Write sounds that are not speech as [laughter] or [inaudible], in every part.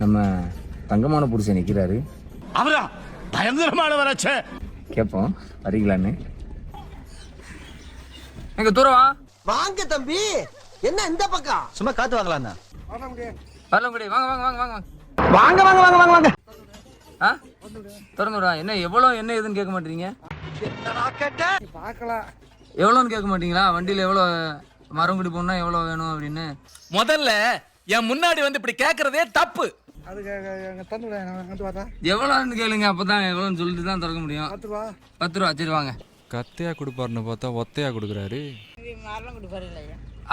நம்ம தங்கமான புருஷன் நிற்கிறாரு அவரா? பயங்கரமானவராச்சே கேட்போம் வரீங்களான்னு? எங்க தூரம் வா. வாங்க தம்பி. என்ன இந்த பக்கம்? சும்மா காத்து வாங்கலாம் வரலாம் கூடி வாங்க வாங்க வாங்க வாங்க. வாங்க வாங்க வாங்க வாங்க வாங்க. ஆ? திறந்து விடா என்ன எவ்வளோ என்ன ஏதுன்னு கேட்க மாட்டீங்க? எவ்வளோன்னு கேட்க மாட்டீங்களா? வண்டியில் எவ்வளோ மரங்குடி போகணுன்னா எவ்வளோ வேணும் அப்படின்னு? முதல்ல என் முன்னாடி வந்து இப்படி கேக்குறதே தப்பு. எவ்வளோன்னு கேளுங்க அப்போ தான் எவ்வளோன்னு சொல்லிட்டு தான் திறக்க முடியும். பத்து ரூபா. பத்து ரூபா சரி வாங்க. கத்தையா கொடுப்பாருன்னு பார்த்தா ஒத்தையா கொடுக்குறாரு.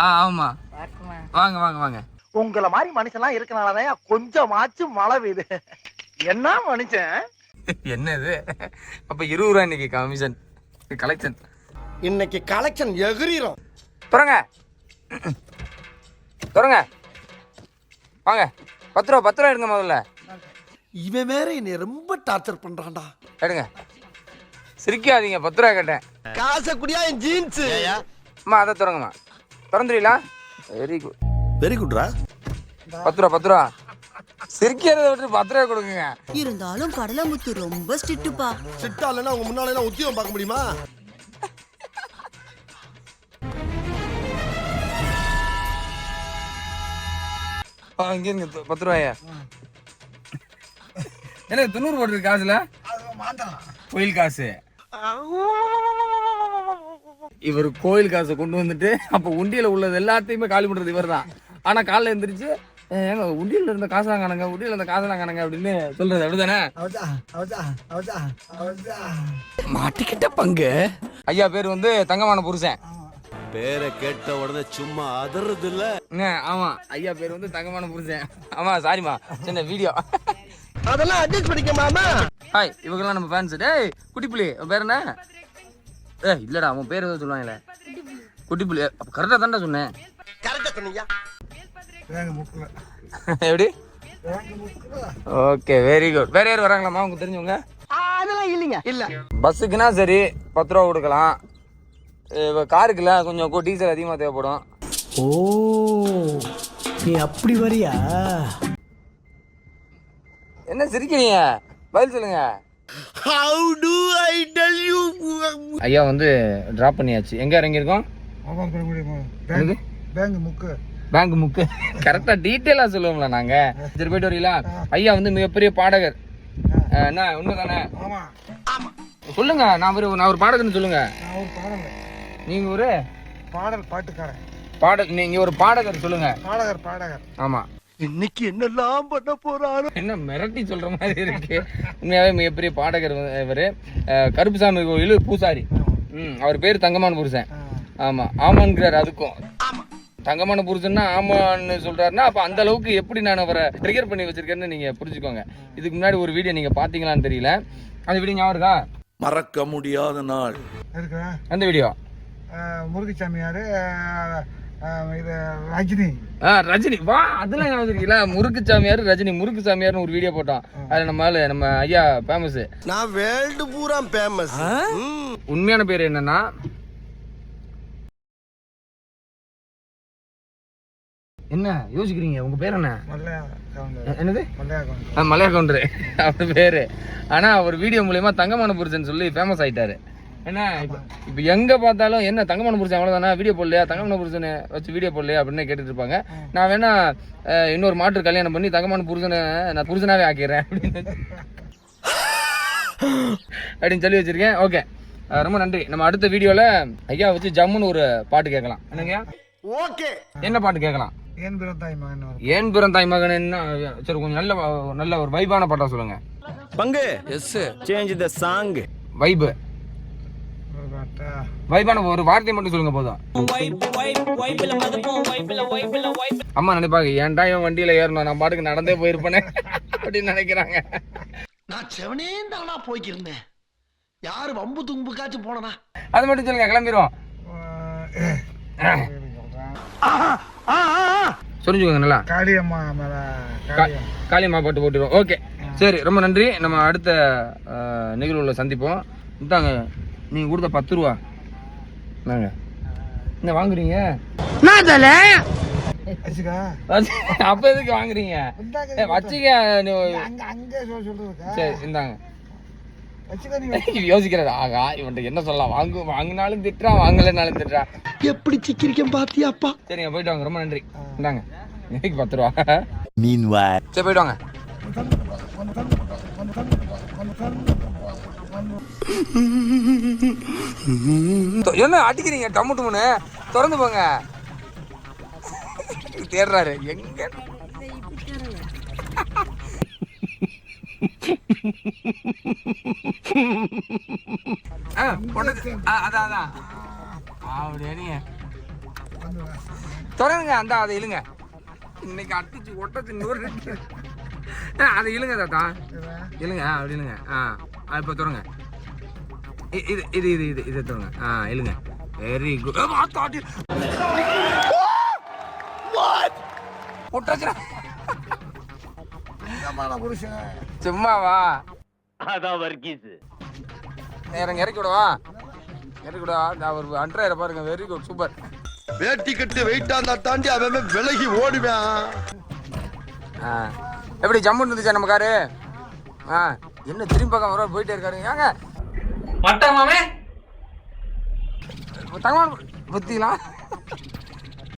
ஆ ஆமாம் வாங்க வாங்க வாங்க. உங்கள மாதிரி மனுஷன்லாம் இருக்கனாலதான் கொஞ்சமாச்சும் மழை பெய்யுது. என்ன மனுஷன்? என்ன இது அப்போ இருபது ரூபா இன்னைக்கு கமிஷன் கலெக்ஷன் இன்னைக்கு கலெக்ஷன் எகிரிரும். திறங்க. திறங்க. வாங்க. பத்து ரூபா பத்து ரூபா எடுங்க முதல்ல. இவன் வேற என்னை ரொம்ப டார்ச்சர் பண்றான்டா. எடுங்க. சிரிக்காதீங்க பத்து ரூபா கேட்டேன். காசை குடியா என் ஜீன்ஸ் அம்மா அதை திறங்கம்மா. திறந்துருவீங்களா வெரி குட் வெரி குட்ரா பத்து ரூபா பத்து ரூபா சிரிக்கிறத விட்டு பத்து ரூபா கொடுக்குங்க. இருந்தாலும் கடலமுத்து ரொம்ப ஸ்ட்ரிக்ட்டுப்பா. சிட்டா இல்லைன்னா உங்க முன்னால உத்தியோகம் பார்க்க முடியுமா? இங்க இருங்க து- பத்து ரூபாயா? என்ன தொண்ணூறு போட்டுருக்கு காசுல? கோயில் காசு. இவர் கோயில் காசை கொண்டு வந்துட்டு அப்ப உண்டியல உள்ளது எல்லாத்தையுமே காலி பண்றது இவர் தான் ஆனா காலைல எந்திரிச்சு "ஏ, ஏங்க உண்டியல்ல இருந்த காசு காணுங்க உண்டியல்ல இருந்த காசு காணுங்க அப்படின்னு சொல்றது அப்படிதானே? மாட்டிக்கிட்ட பங்கு. ஐயா பேர் வந்து தங்கமான புருஷன். பேரை கேட்ட உடனே சும்மா அதறது இல்ல ஆமா. ஐயா பேர் வந்து தங்கமான புருஷன். ஆமா சாரிமா சின்ன வீடியோ அதெல்லாம் அட்ஜஸ்ட் பண்ணிக்க மாமா. ஹாய் இவங்கெல்லாம் நம்ம ஃபேன்ஸ் டேய் குட்டி புலி உன் பேர் என்ன? ஏய் இல்லடா அவன் பேர் ஏதோ சொல்லுவாங்களே குட்டி புலி அப்ப கரெக்டா தான்டா சொன்னேன். கரெக்டா சொன்னீங்க [laughs] எப்படி? ஓகே வெரி குட் வேற யார் வராங்களாமா உங்களுக்கு தெரிஞ்சவங்க? அதெல்லாம் இல்லைங்க. இல்ல. பஸ்ஸுக்குனா சரி பத்து ரூபா கொடுக்கலாம். இப்போ காருக்குல கொஞ்சம் கு- டீசல் அதிகமாக தேவைப்படும். ஓ நீ அப்படி வரியா? என்ன சிரிக்கிறீங்க பதில் சொல்லுங்க. How do I tell you ஐயா வந்து டிராப் பண்ணியாச்சு. எங்க இறங்கியிருக்கோம்? என்னது? பேங்க் முக்கு. கரெக்டா டீட்டெயிலா சொல்லுவோம்ல நாங்க. சரி போயிட்டு வரீங்களா? ஐயா வந்து மிகப்பெரிய பாடகர். என்ன? உண்மைதானே? சொல்லுங்க நான் ஒரு நான் ஒரு பாடகர்னு சொல்லுங்க. நீங்க ஒரு பாடல் பாட்டுக்காரன். பாடல் நீங்க ஒரு பாடகர் சொல்லுங்க. பாடகர் பாடகர். ஆமா. இன்னைக்கு என்னெல்லாம் பண்ண போறாரு? என்ன மிரட்டி சொல்ற மாதிரி இருக்கு. உண்மையாவே மிகப்பெரிய பாடகர் இவரு. கருப்புசாமி கோயில் பூசாரி. ம் அவர் பேர் தங்கமான புருஷன். ஆமா ஆமான்கிறார் அதுக்கும். தங்கமான புருஷன்னா ஆமான்னு சொல்றாருன்னா அப்ப அந்த அளவுக்கு எப்படி நான் அவரை ட்ரிகர் பண்ணி வச்சிருக்கேன்னு நீங்க புரிஞ்சுக்கோங்க. இதுக்கு முன்னாடி ஒரு வீடியோ நீங்க பாத்தீங்களான்னு தெரியல. அந்த வீடியோ ஞாபகம் இருக்கா? மறக்க முடியாத நாள். அந்த வீடியோ. முருகசாமியார் இது ரஜினி. ஆ ரஜினி. வா அதெல்லாம் ஞாபகம் இருக்கீங்களா முறுக்கு சாமியார் ரஜினி. முறுக்கு சாமியார்னு ஒரு வீடியோ போட்டோம் அதுல நம்ம ஆளு, நம்ம ஐயா ஃபேமஸ் நான் வேர்ல்டு பூரா ஃபேமஸ் உண்மையான பேர் என்னன்னா? என்ன? யோசிக்கிறீங்க? உங்க பேர் என்ன? என்னது? மலையா கவுண்டரு [laughs] அவர் பேரு. ஆனா அவர் வீடியோ மூலியமா தங்கமான புருஷன் சொல்லி ஃபேமஸ் ஆயிட்டாரு. என்ன இப்ப இப்ப எங்க பார்த்தாலும் என்ன தங்கமான புருஷன் அவ்வளவுதானா? வீடியோ போடலையா? தங்கமான புருஷனை வச்சு வீடியோ போடலையா? அப்படின்னு கேட்டுட்டு இருப்பாங்க. நான் வேணா இன்னொரு மாற்று கல்யாணம் பண்ணி தங்கமான புருஷனை நான் புருஷனாவே ஆக்கிடுறேன் அப்படின்னு அப்படின்னு சொல்லி வச்சிருக்கேன். ஓகே. ரொம்ப நன்றி. நம்ம அடுத்த வீடியோல ஐயா வச்சு ஜம்முன்னு ஒரு பாட்டு கேட்கலாம். என்னங்கய்யா ஓகே. என்ன பாட்டு கேட்கலாம்? ஏன் பிறந்தாய் மகன் வரும் ஏன் பிறந்தாய் மகன் என்ன சரி கொஞ்சம் நல்ல நல்ல ஒரு வைபான பாட்டா சொல்லுங்க. பங்கு. Yes change the song vibe வைபான ஒரு வார்த்தை மட்டும் சொல்லுங்க போதும். அம்மா நினைப்பாங்க ஏன்டா இவன் வண்டியில ஏறணும்? நான் பாட்டுக்கு நடந்தே போயிருப்பேனே அப்படின்னு நினைக்கிறாங்க. நான் செவனே தானா போய்க்கிருந்தேன். யாரு வம்பு தும்புக்காச்சும் போனனா? அது மட்டும் சொல்லுங்க கிளம்பிடுவோம் சொல்லிச்சுக்கோங்க நல்லா. காளியம்மா காளியம்மா. பாட்டு போட்டுருவோம். ஓகே. சரி ரொம்ப நன்றி. நம்ம அடுத்த நிகழ்வுல சந்திப்போம். இந்தாங்க. நீங்க கொடுத்த பத்து ரூபா. நாங்க என்ன வாங்குறீங்க? அப்ப எதுக்கு வாங்குறீங்க? வச்சுக்க நீ- அங்க அங்கே சொல் சொல்றதுக்கா? சரி இந்தாங்க. [laughs] யோசிக்கிறாரு ஆகா இவன்ட்ட என்ன சொல்லலாம்? வாங்கு வாங்கினாலும் திட்டுறான் வாங்கலைனாலும் திட்டுறான் எப்படி சிக்கிரிக்கம் பாத்தியாப்பா? சரிங்க போயிட்டு வாங்க ரொம்ப நன்றி. இந்தாங்க. இன்னைக்கு பத்து ரூபா. மீன்வாய் சரி போயிட்டு வாங்க. தொ- என்ன அடிக்கிறீங்க? டம்மு டும்முன்னு திறந்து போங்க. தேடுறாரு. எங்க? ஆ, ஆ, அதான் அதான் அப்படியே நீங்க அந்த அதை இழுங்க. இன்னைக்கு அடிச்சு ஒட்டச்சு நூறு. ஆ, அதை இழுங்க தாத்தா. இழுங்க ஆ, அப்படி இழுங்க. ஆ, இப்போ திறங்க இ- இது இது இது இது இதை திறங்க ஆ இழுங்க வெரி குட் சும்மாவா? அதான் வர்க்கீஸ். இறக்கி விடவா இறக்கி விடவா நான் ஒரு அன்றாயிரம் பாருங்க. வெரி குட் சூப்பர் வேட்டி கட்டு வெயிட்டா இருந்தா தாண்டி அவன் விலகி ஓடுவேன். ஆ. எப்படி ஜம்முன்னு இருந்துச்சா நம்ம காரு? ஆ. என்ன திரும்பி பக்கம் வர போயிட்டே இருக்காரு. ஏங்க? மட்டமாமே தங்கமான புத்திங்களா?